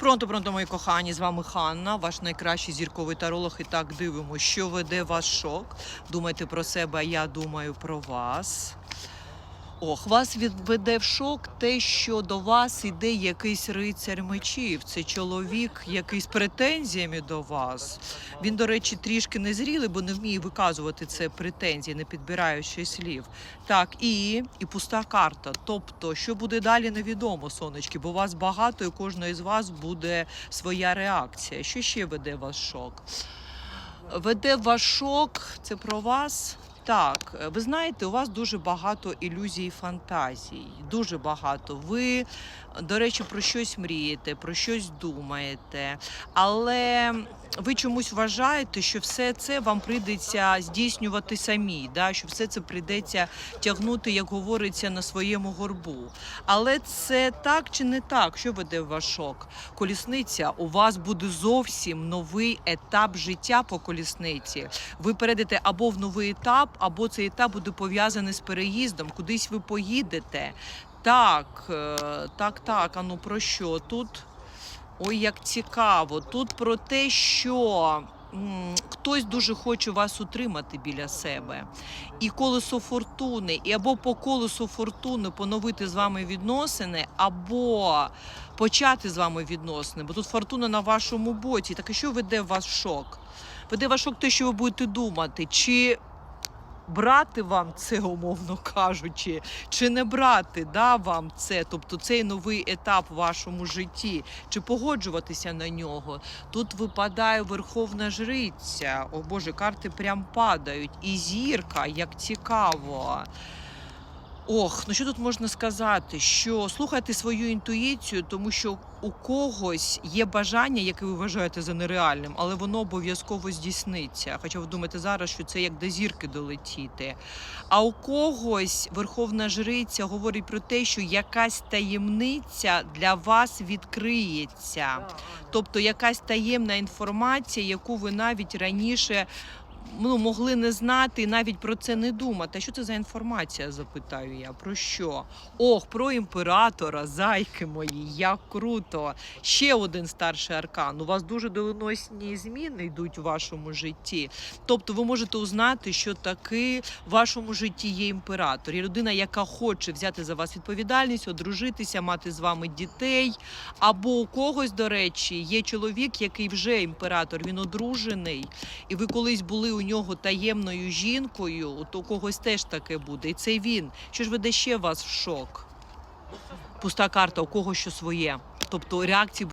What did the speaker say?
Пронто, пронто, мої кохані, з вами Ханна, ваш найкращий зірковий таролог. І так дивимося, що веде вас шок. Думайте про себе, а я думаю про вас. Ох, вас відведе в шок те, що до вас іде якийсь рицар мечів. Це чоловік, який з претензіями до вас. Він, до речі, трішки незрілий, бо не вміє виказувати це претензії, не підбираючи слів. Так, і, і пуста карта. Тобто, що буде далі, невідомо, сонечки, бо вас багато, і у кожного із вас буде своя реакція. Що ще веде вас шок? Веде вас шок, це про вас. Так, ви знаєте, у вас дуже багато ілюзій і фантазій. Дуже багато. Ви, до речі, про щось мрієте, про щось думаєте, але ви чомусь вважаєте, що все це вам прийдеться здійснювати самі, да? що все це прийдеться тягнути, як говориться, на своєму горбу. Але це так чи не так? Що веде в ваш шок? Колісниця, у вас буде зовсім новий етап життя по колісниці. Ви перейдете або в новий етап, або цей етап буде пов'язаний з переїздом, кудись ви поїдете. Так, е, так, так. А ну про що тут? Ой, як цікаво. Тут про те, що хтось дуже хоче вас утримати біля себе. І колесо фортуни, і або по колесу фортуни поновити з вами відносини, або почати з вами відносини. Бо тут фортуна на вашому боці. Так і що веде вас в шок? Веде вас шок те, що ви будете думати, чи брати вам це, умовно кажучи, чи не брати да, вам це, тобто цей новий етап в вашому житті, чи погоджуватися на нього. Тут випадає Верховна Жриця. О Боже, карти прям падають. І зірка, як цікаво. Ох, ну що тут можна сказати? Що слухайте свою інтуїцію, тому що у когось є бажання, яке ви вважаєте за нереальним, але воно обов'язково здійсниться. Хоча ви думаєте зараз, що це як до зірки долетіти. А у когось Верховна Жриця говорить про те, що якась таємниця для вас відкриється. Тобто якась таємна інформація, яку ви навіть раніше ну, могли не знати і навіть про це не думати. Що це за інформація? Запитаю я. Про що? Ох, про імператора, зайки мої, як круто. Ще один старший аркан. У вас дуже доленосні зміни йдуть у вашому житті. Тобто ви можете узнати, що таки в вашому житті є імператор. Є людина, яка хоче взяти за вас відповідальність, одружитися, мати з вами дітей. Або у когось, до речі, є чоловік, який вже імператор, він одружений, і ви колись були у нього таємною жінкою, от у когось теж таке буде. І це він. Що ж веде ще вас в шок? Пуста карта, у кого що своє. Тобто реакції